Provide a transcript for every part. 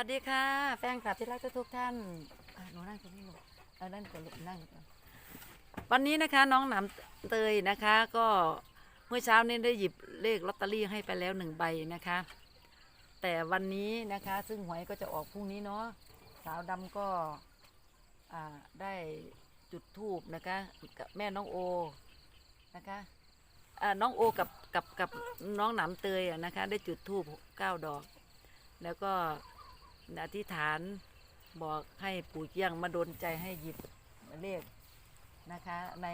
วัสดีค่ะ แฟนคลับที่รักทุกท่านหนูนั่งตรงนี้ลูกนั่งก่อนลูกนั่ง วันนี้นะคะน้องหนำเตยนะคะ ก็เมื่อเช้านี้ได้หยิบเลขลอตเตอรี่ให้ไปแล้วหนึ่งใบนะคะ แต่วันนี้นะคะ ซึ่งหวยก็จะออกพรุ่งนี้เนาะสาวดำก็ได้จุดทูบนะคะกับแม่น้องโอนะคะน้องโอกับกับกับน้องหนำเตยนะคะ ได้จุดทูบเก้าดอก แล้วก็ อธิษฐานบอกให้ปู่เจียงมาโดนใจให้หยิบเลขนะคะใน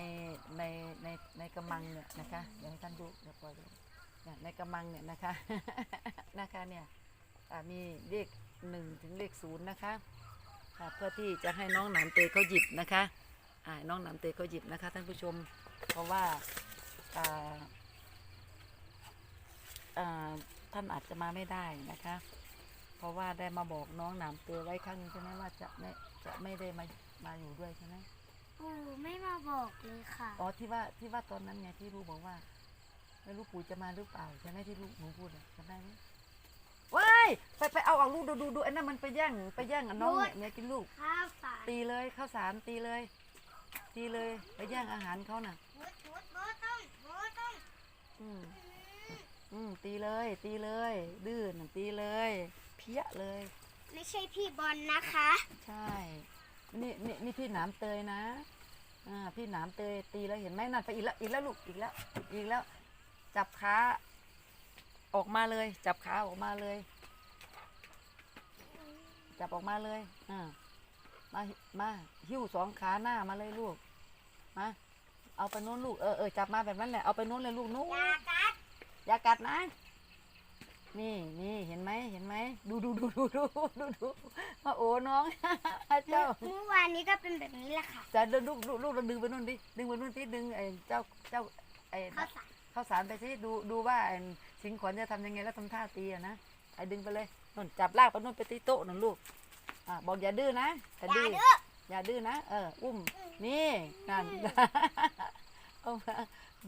ในในในกำมังเนี่ยนะคะเดี๋ยวให้ท่านดูเดี๋ยวปล่อยดูในกำมังเนี่ยนะคะนะคะเนี่ยมีเลขหนึ่งถึงเลขศูนย์นะคะอ่าเพื่อที่จะให้น้องหนามเตยเขาหยิบนะคะอ่าน้องหนามเตยเขาหยิบนะคะท่านผู้ชมเพราะว่าอ่าอ่าท่านอาจจะมาไม่ได้นะคะ ราะว่าได้มาบอกน้องหนามเตยไว้ครั้งนึงใช่ไหมว่าจะไม่จะไม่ได้มามาอยู่ด้วยใช่ไหมปู่ไม่มาบอกเลยค่ะ อ๋อที่ว่าที่ว่าตอนนั้นไงที่ลูกบอกว่าไม่รู้ปู่จะมาหรือเปล่าใช่ไหมที่ลูกหนูพูดอะจำได้ไหมว้ายไปไปเอาเอาลูกดูดูดูไอ้นั่นมันไปแย่งไปแย่งกับน้องเนี่ยเนี่ยกินลูก ข้าวสารตีเลยข้าวสารตีเลย ตีเลยไปแย่งอาหารเขาน่ะมุดมุดโบต้องโบต้องอืมอืมตีเลย ตีเลย ดื้อน่ะตีเลยเพี้ยเลย ไม่ใช่พี่บอลนะคะ ใช่ นี่นี่นี่พี่หนามเตยนะ อ่า พี่หนามเตยตีแล้วเห็นไหมนั่นไปอีกแล้วอีกแล้วลูกอีกแล้ว อีกแล้ว จับขาออกมาเลย จับขาออกมาเลย จับออกมาเลย อ่า มา มาหิ้วสองขาหน้ามาเลยลูก มา เอาไปโน้นลูก เออเออจับมาแบบนั้นแหละ เอาไปโน้นเลยลูกนู้นยากัด อย่ากัดนะ นี่นี่เห็นไหมเห็นไหมดูดูดูดูดูดูดูมาโอ้น้องเจ้าเมื่อวานนี้ก็เป็นแบบนี้แหละค่ะจะลูกลูกลูกเราดึงไปนู่นดิดึงไปนู่นที่ดึงไอ้เจ้าเจ้าไอ้ข้าวสารข้าวสารไปสิดูดูว่าไอ้สิงขวัญจะทำยังไงแล้วทำท่าตีอะนะไอ้ดึงไปเลยนู่นจับลากไปนู่นไปที่โต๊ะนั่นลูกอ่าบอกอย่าดื้อนะอย่าอย่าดื้อดื้ออย่าดื้อนะเอออุ้มนี่นั่นเอามา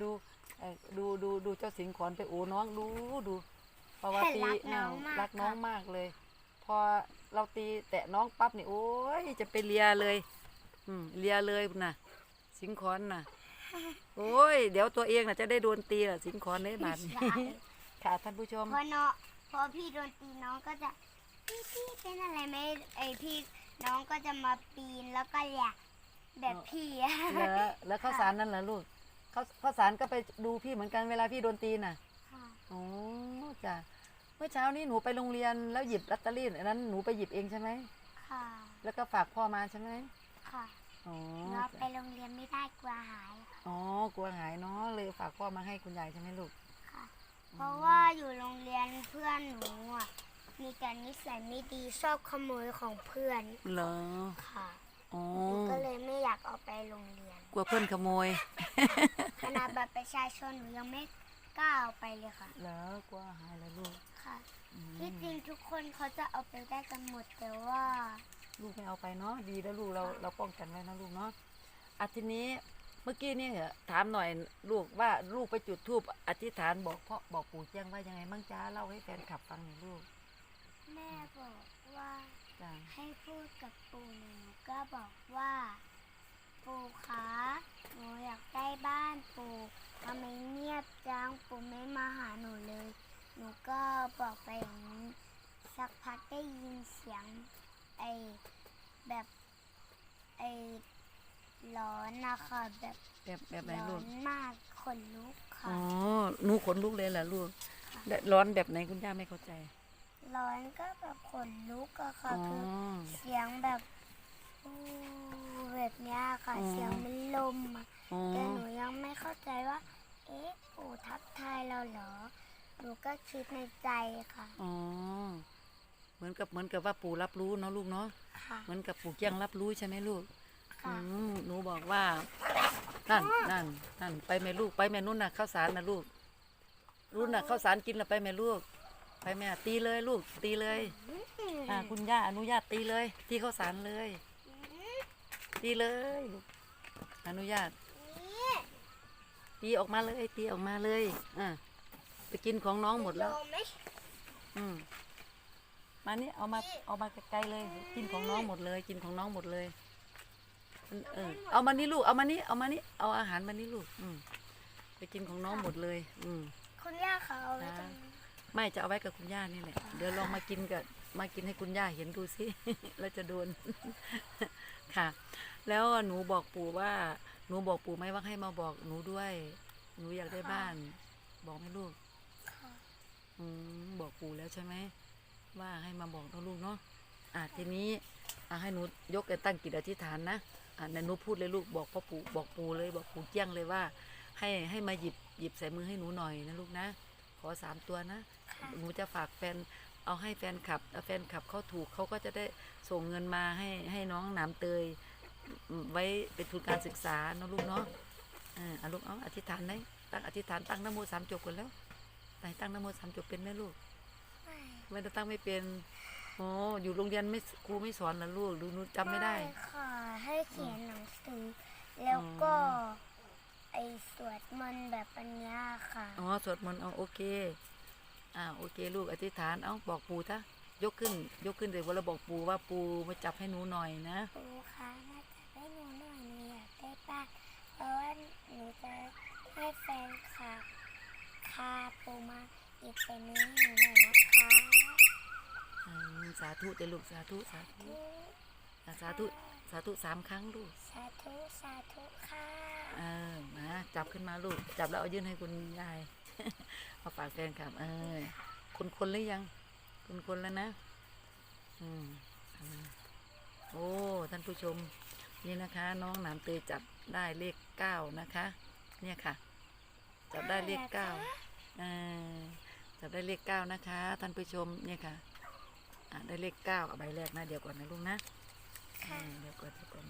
ดูเอ่อดูดูดูเจ้าสิงขอนไปโอ้น้องดูดู เพราะว่าตีรักน้องเมากรักน้องค่ะมากเลย พอเราตีแตะน้องปั๊บนี่โอ้ยจะไปเลียเลย อืมเลียเลยน่ะสิงขอนน่ะโอ้ย เดี๋ยวตัวเองน่ะจะได้โดนตีล่ะสิงขอนในบาทนี้ใช่ค่ะท่านผู้ชมพอเนาะพอพี่โดนตีน้องก็จะพี่พี่เป็นอะไรไหมไอพี่น้องก็จะมาปีนแล้วก็อยากแบบพี่อะแล้วแล้วข้าวสารนั่นเหรอลูกข้าวข้าวสารก็ไปดูพี่เหมือนกันเวลาพี่โดนตีน่ะ ค่ะโอ้จ้ะเมื่อเช้านี้หนูไปโรงเรียนแล้วหยิบลอตเตอรี่อันนั้นหนูไปหยิบเองใช่ไหมค่ะ แล้วก็ฝากพ่อมาใช่ไหมค่ะอ๋อเราไปโรงเรียนไม่ได้กลัวหายค่ะอ๋อกลัวหายเนาะเลยฝากพ่อมาให้คุณยายใช่ไหมลูกค่ะ เพราะว่าอยู่โรงเรียนเพื่อนหนูอะมีแต่นิสัยไม่ดีชอบขโมยของเพื่อนเหรอค่ะอ๋อหนูก็เลยไม่อยากเอาไปโรงเรียน กลัวเพื่อนขโมยขนาดบัตรประชาชนหนูยังไม่ กล้าเอาไปเลยค่ะเหรอกลัวหายแล้วลูกค่ะ อืมที่จริงทุกคนเขาจะเอาไปได้กันหมดแต่ว่า ลูกไม่เอาไปเนาะดีแล้วลูกเราเราป้องกันไว้นะลูกเนาะอาทีนี้เมื่อกี้นี่ถามหน่อยลูกว่าลูกไปจุดธูปอธิษฐานบอกพ่อบอกปู่แจ้งว่ายังไงบ้างจ้าเล่าให้แฟนขับฟังหน่อยลูกแม่บอกว่า จ้าให้พูดกับปู่หนูก็บอกว่า ปู่คะหนูอยากได้บ้านปู่ทำไมเงียบจังปู่ไม่มาหาหนูเลย หนูก็บอกไปอย่างนี้ สักพักได้ยินเสียงไอแบบไอร้อนนะคะแบบแบบแบบไหนร้อลูกนมากขนลุกอ๋ค่ะอหนูขนลุกเลยเหรอลูกและร้อนแบบไหนคุณย่าไม่เข้าใจร้อนก็แบบขนลุกอะค่ะอ๋อคือเสียงแบบอู้ แบบเนี้ยค่ะอ๋อเสียงมันลมอะอ๋อแต่หนูยังไม่เข้าใจว่า เอ๊ะปู่ทักทายเราเหรอ หนูก็คิดในใจค่ะอ๋อเหมือนกับเหมือนกับว่าปู่รับรู้เนาะลูกเนาะค่ะเหมือนกับปู่เจียงรับรู้ใช่ไหมลูกค่ะอืมหนูบอกว่า นั่นนั่นนั่นไปแม่ลูกไปแม่นุ่นน่ะข้าวสารนะลูกรุ่นน่ะข้าวสารกินแล้วไปแม่ลูก ไปแม่ตีเลยลูกตีเลย อ่าคุณย่าอนุญาตตีเลย ตีข้าวสารเลย ตีเลยลูกอนุญาตนี่ตีออกมาเลย ตีออกมาเลย อ่าไปกินของน้องหมดแล้วโดนไหมอืมมานี่เอามาเอามาไกลๆเลย กินของน้องหมดเลย กินของน้องหมดเลยเออเอามานี่ลูก เอามานี่เอามานี่เอาอาหารมานี่ลูก อืมไปกินของน้องหมดเลย อืมคุณย่าเขาเอาไว้ตรงนี้ไม่จะเอาไว้กับคุณย่านี่แหละ เดี๋ยวลองมากินกับ มากินให้คุณย่าเห็นดูสิแล้วจะโดนค่ะ แล้วหนูบอกปู่ว่า หนูบอกปู่ไหมว่าให้มาบอกหนูด้วย หนูอยากได้บ้าน บอกไหมลูกค่ะอืมบอกปู่แล้วใช่ไหมว่าให้มาบอกนะลูกเนาะอะทีนี้อะให้หนูยกกันตั้งกิจอธิษฐานนะอะไหนหนูพูดเลยลูกบอกพ่อปู่บอกปู่เลย บอกปู่เจี้ยงเลยว่า ให้ให้มาหยิบหยิบใส่มือให้หนูหน่อยนะลูกนะขอสามตัวนะค่ะหนูจะฝากแฟน เอาให้แฟนคลับเอาแฟนคลับเขาถูกเขาก็จะได้ส่งเงินมาให้ให้น้องหนามเตยอืมไว้เป็นทุนการศึกษาเนาะลูกเนาะเออเอาลูกเอาอธิษฐานได้ตั้งอธิษฐานตั้งนโมสามจบกันแล้วไหนตั้งนโมสามจบเป็นไหมลูกไม่ไม่ได้ตั้งไม่เป็นโอ้อยู่โรงเรียนไม่ครูไม่สอนนะลูกดูหนูจำไม่ได้ค่ะให้เขียนหนังสือ แล้วก็ไอสวดมนต์แบบปัญญาค่ะ อ๋อ สวดมนต์เอาโอเค อ่าโอเค ลูกอธิษฐานเอาบอกปู่ ta ยกขึ้น ยกขึ้นเลยว่าเราบอกปู่ว่าปู่มาจับให้หนูหน่อยนะปูคะน่าจะได้หนูหน่อยหนูอยากได้บ้านเพราะว่าหนูจะให้แฟนคลับพาปูมาอีกเป็นนี้หนูหน่อยนะคะอืมสาธุเดี๋ยวลูกสาธุสาธุอะสาธุสาธุสามครั้งลูกสาธุสาธุค่ะเออมาจับขึ้นมาลูก จับแล้วเอายื่นให้คุณยาย เอาฝากแฟนคลับ เออคนคนหรือยังคนคนแล้วนะอืมเอโอ้ ท่านผู้ชม นี่นะคะ น้องหนามเตยจับได้เลขเก้านะคะ เนี่ยค่ะ จับได้เลขเก้าเออจับได้เลขเก้านะคะ ท่านผู้ชมเนี่ยค่ะอะได้เลขเก้าเอาใบแรกนะ เดี๋ยวก่อนนะลุงนะเออเดี๋ยวก่อนเดี๋ยวก่อน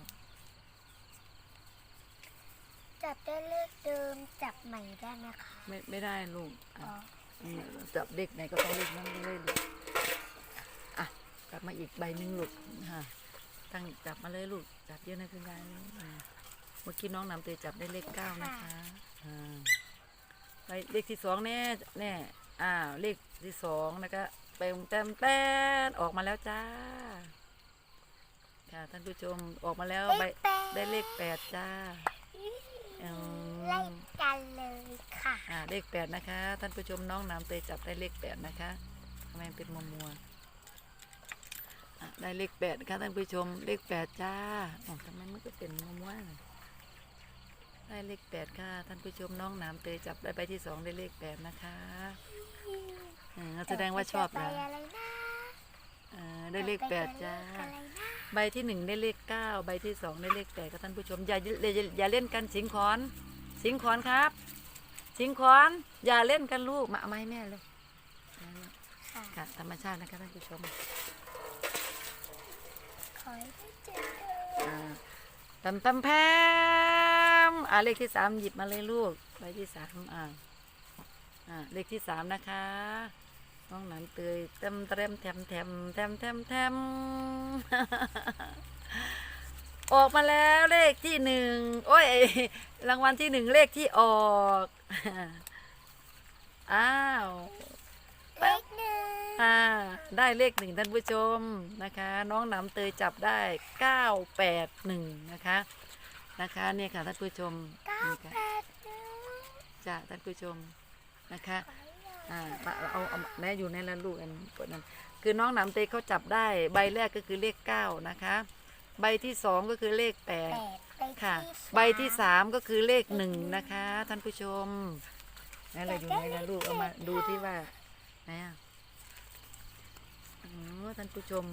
จับได้เลขเดิมจับใหม่ได้ไหมคะไม่ไม่ได้ลูกอะอ๋ออืมจับเด็กไหนก็ต้องเล็กนั่นเลยลูกอะกลับมาอีกใบหนึ่งลูกค่ะตั้งจับมาเลยลูกจับเยอะนะคุณยายเลยอ่าเมื่อกี้น้องนำเตยจับได้เลขเก้านะคะอ่าใบเลขที่สองแน่แน่อ่าเลขที่สองนะคะเต็มเต็มแต้นออกมาแล้วจ้าค่ะท่านผู้ชมออกมาแล้วใบเลขแปดได้เลขแปดจ้า อืมไล่กันเลยค่ะ อ่าเลขแปดนะคะ ท่านผู้ชมน้องน้ำเตยจับได้เลขแปดนะคะทำไมมันเป็นมัวมัวๆอะได้เลขแปดนะคะท่านผู้ชมเลขแปดจ้าอ๋อทำไมมันก็เป็นมัวมัวๆน่ะได้เลขแปดค่ะ ท่านผู้ชมน้องน้ำเตยจับได้ใบที่สองได้เลขแปดนะคะอ่าแสดงว่าชอบไปแล้วอะไรนะอ่าได้เลขแปดจ้าอะไรนะ ใบที่หนึ่งได้เลขเก้าใบที่สองได้เลขแปดก็ท่านผู้ชมอย่าอย่าอย่าอย่าเล่นกันสิงขอน สิงขอนครับ สิงขอน อย่าเล่นกันลูกมาเอามาให้แม่เลยเอามาค่ะค่ะธรรมชาตินะคะท่านผู้ชมขอให้ได้เจอเธออ่าแพมแพมแพมอ่าเลขที่สามหยิบมาเลยลูกใบที่สามอ่าอ่าเลขที่สามนะคะ น้องหนันเตยเต็มเต็มแถมแถมแถมแถมแถมออกมาแล้วเลขที่หนึ่งโอ้ยรางวัลที่หนึ่งเลขที่ออกอ้าวเลขหนึ่งอ่าได้เลขหนึ่งท่านผู้ชมนะคะ น้องหนำเตยจับได้เก้าแปดหนึ่งนะคะนะคะเนี่ยค่ะท่านผู้ชมเก้านี่ค่ะแปดหนึ่งจ้ะท่านผู้ชมนะคะข อให้ได้อ่าเอาเอาเอาแน่อยู่ในละลูกอันกดนั้นคือน้องหนำเตยเขาจับได้ใบแรกก็คือเลขเก้านะคะ ใบที่สองก็คือเลขแปดแปดค่ะที่ใบที่สามก็คือเลขหนึ่งนะคะ ท่านผู้ชมนั่นแหละอยู่ในละลูกเอามาดูที่ว่าไหนอะอ๋อท่านผู้ชม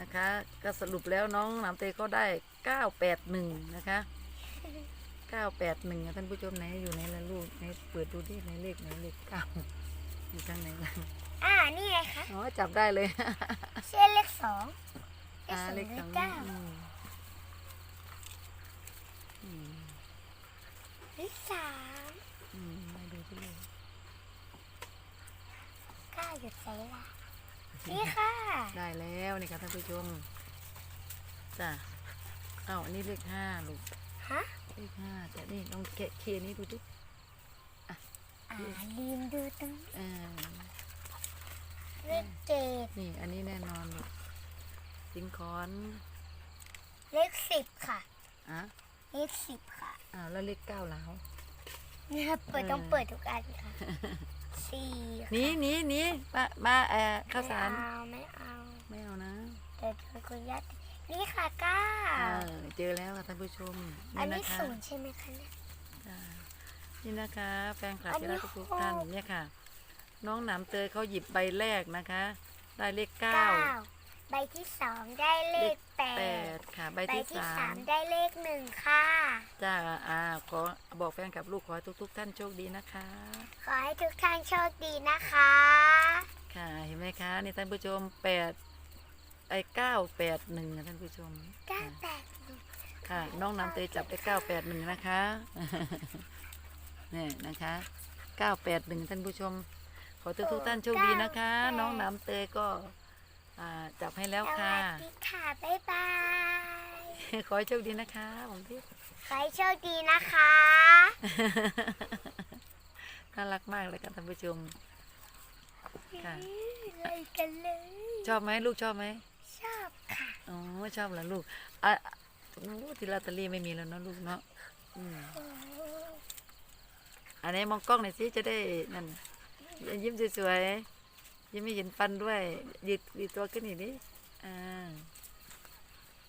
นะคะ ก็สรุปแล้วน้องหนามเตยก็ได้เก้าแปดหนึ่งนะคะ เก้าแปดหนึ่งท่านผู้ชมไหนอยู่ในละลูกในเปิดดูที่ในเลขไหนเลขเก้าอยู่ข้างไหนล่ะอ่านี่ไงคะอ๋อจับได้เลยเช่นเลขสองเลขอ่าสองเลเลขขสองเก้าอืมอืมเลขสามอืมมาดูที่เลขเก้าหยุดใส่ละนี่ค่ะได้แล้วนี่ค่ะท่านผู้ชมจ้ะเอ้าอันนี้เลขห้าลูกฮะ เลขห้าแต่นี่ลองแกะเคลียร์นี้ดูดิอ่าลืมดูตรงเออเลเลขเจ็ดนี่ อันนี้แน่นอนลูกสิงคอนเลขสิบค่ะอะเลขสิบค่ะอ้าวแล้วเลขเก้าแล้วเนี่ยเปิดเออต้องเปิดทุกอันค่ะสี่ค่ะหนีหนีหนีมามาเอ่อข้าวสารไม่เอาไม่เอาไม่เอานะแต่เธอคุณยัด นี่ค่ะเก้า เออเจอแล้วค่ะท่านผู้ชมอันนี่นี้นะคะศูนย์ใช่ไหมคะเนี่ยจ้านี่นะคะ แฟนคลับอันนี้ที่รักทุกๆท่านหก เนี่ยค่ะ น้องหนามเตยเขาหยิบใบแรกนะคะ ได้เลขเก้าเก้าใบที่สองได้เลขแปแปดดค่ะ ใบใบที่ที่สาสามมได้เลขหนึ่งค่ะ จ้าอ่าขอบอกแฟนคลับลูกขอให้ทุก ๆ ท่านโชคดีนะคะ ขอให้ทุกท่านโชคดีนะคะ ค่ะเห็นไหมคะนี่ท่านผู้ชมแปด ไอ้เก้าแปดหนึ่งท่านผู้ชมเก้าแปดหนึ่งค่ะ น้องน้ำเตยจับได้เก้าแปดหนึ่งนะคะเนี่ยนะคะเก้าแปดหนึ่งท่านผู้ชม ขอทุกทุกๆท่านโชคดีนะคะ น้องน้ำเตยก็อ่าจับให้แล้วสค่ะวัสดีค่ะ บ๊ายบาย ขอให้โชคดีนะคะผมพี่ ขอให้โชคดีนะคะ น่ารักมากเลยค่ะท่านผู้ชม ค่ะอะไรกันเลย ชอบไหมลูกชอบไหม ชอบค่ะอ๋อชอบเหรอลูกอะโอ้ที่ลอตเตอรี่ไม่มีแล้วเนาะลูกเนาะอืมอันนี้มองกล้องหน่อยสิจะได้นั่นยิ้มสวยๆยิ้มไม่เห็นฟันด้วยยืดยืดตัวขึ้นอีกนิดอ่า